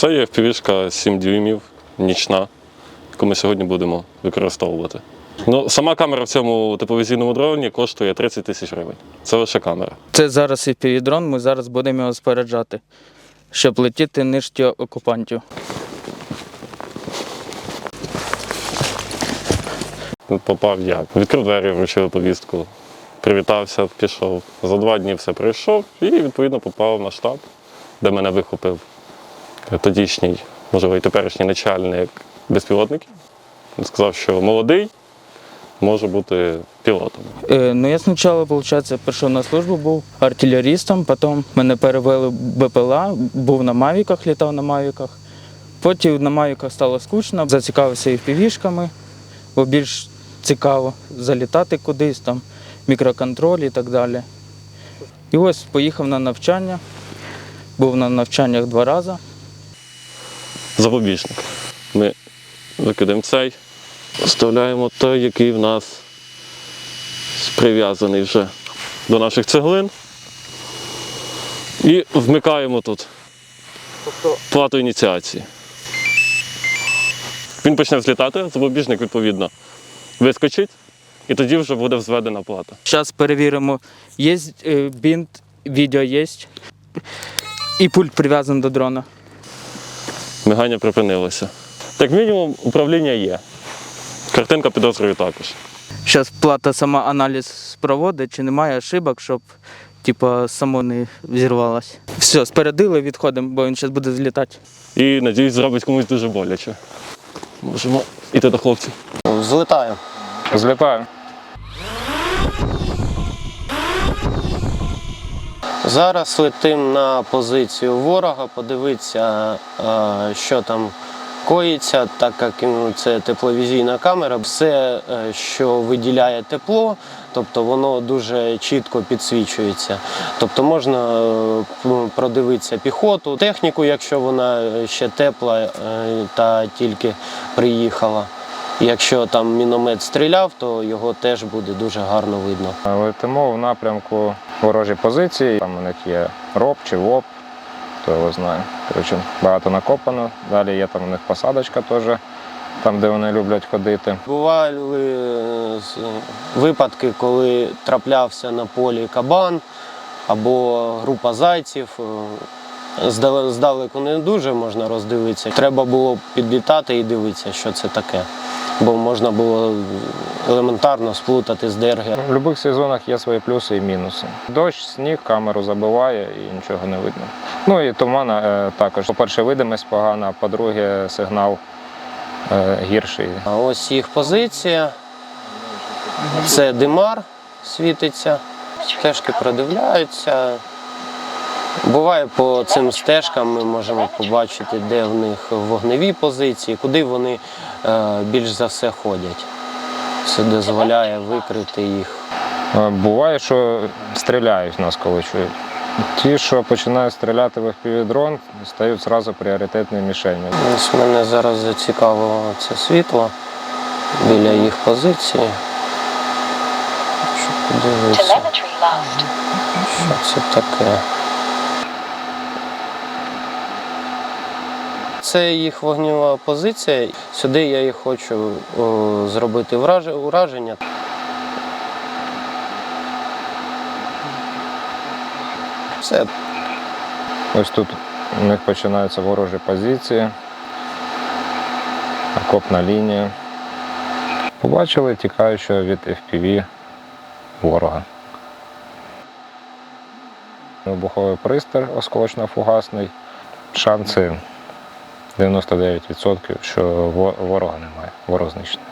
Це є впівішка 7 дюймів, нічна, яку ми сьогодні будемо використовувати. Ну, сама камера в цьому тепловізійному дроні коштує 30 тисяч гривень. Це лише камера. Це зараз і дрон, ми зараз будемо його споряджати, щоб летіти нижче окупантів. Попав як. Відкрив двері, вручили повістку, привітався, пішов. За два дні все пройшов і відповідно попав на штаб, де мене вихопив тодішній, можливо, і теперішній начальник безпілотників. Сказав, що молодий може бути пілотом. Е, ну я спочатку, виходить, прийшов на службу, був артилерістом, потім мене перевели в БПЛА, був на мавіках, літав на мавіках. Потім на мавіках стало скучно, зацікавився і півішками, бо більш цікаво залітати кудись, там, мікроконтроль і так далі. І ось поїхав на навчання, був на навчаннях два рази. Запобіжник. Ми викидаємо цей, вставляємо той, який в нас прив'язаний вже до наших цеглин. І вмикаємо тут плату ініціації. Він почне взлітати, запобіжник, відповідно, вискочить, і тоді вже буде взведена плата. Зараз перевіримо, є е, бінт, відео є. І пульт прив'язаний до дрона. Мигання припинилося. Так мінімум управління є. Картинка підозрюю також. Зараз плата сама аналіз проводить, чи немає ошибок, щоб типу, само не взірвалося. Все, спередили, відходимо, бо він зараз буде злітати. І надіюсь, зробить комусь дуже боляче. Можемо йти до хлопців. Злетаю. Злітаю. Зараз летим на позицію ворога, подивитися, е, що там коїться, так як це тепловізійна камера. Все, е, що виділяє тепло, тобто воно дуже чітко підсвічується. Тобто можна е, продивитися піхоту, техніку, якщо вона ще тепла е, та тільки приїхала. Якщо там міномет стріляв, то його теж буде дуже гарно видно. Летимо в напрямку ворожі позиції. Там у них є роб чи воп, хто його знає. Коротше, багато накопано. Далі є там у них посадочка теж, там, де вони люблять ходити. Бували е, випадки, коли траплявся на полі кабан або група зайців. Здале- Здалеку не дуже можна роздивитися. Треба було підлітати і дивитися, що це таке. Бо можна було елементарно сплутати з ДРГ. В будь-яких сезонах є свої плюси і мінуси. Дощ, сніг, камеру забиває і нічого не видно. Ну і туман е, також. По-перше, видимість погана, а по-друге, сигнал е, гірший. А ось їх позиція. Це димар світиться. Стежки продивляються. Буває по цим стежкам ми можемо побачити, де в них вогневі позиції, куди вони е, більш за все ходять. Це дозволяє викрити їх. Е, Буває, що стріляють в нас, коли чують. Ті, що починають стріляти в FPV-дрон, стають зразу пріоритетною мішенью. Ось мене зараз зацікавило це світло біля їх позиції. Щоб подивитися, що це таке. Це їх вогнева позиція. Сюди я їх хочу о, зробити ураження. Все, Ось тут у них починаються ворожі позиції, окопна лінія. Побачили тікаючого від FPV ворога. Вибуховий пристрій осколочно-фугасний. Шанси 99%, що ворога немає, ворог знищений.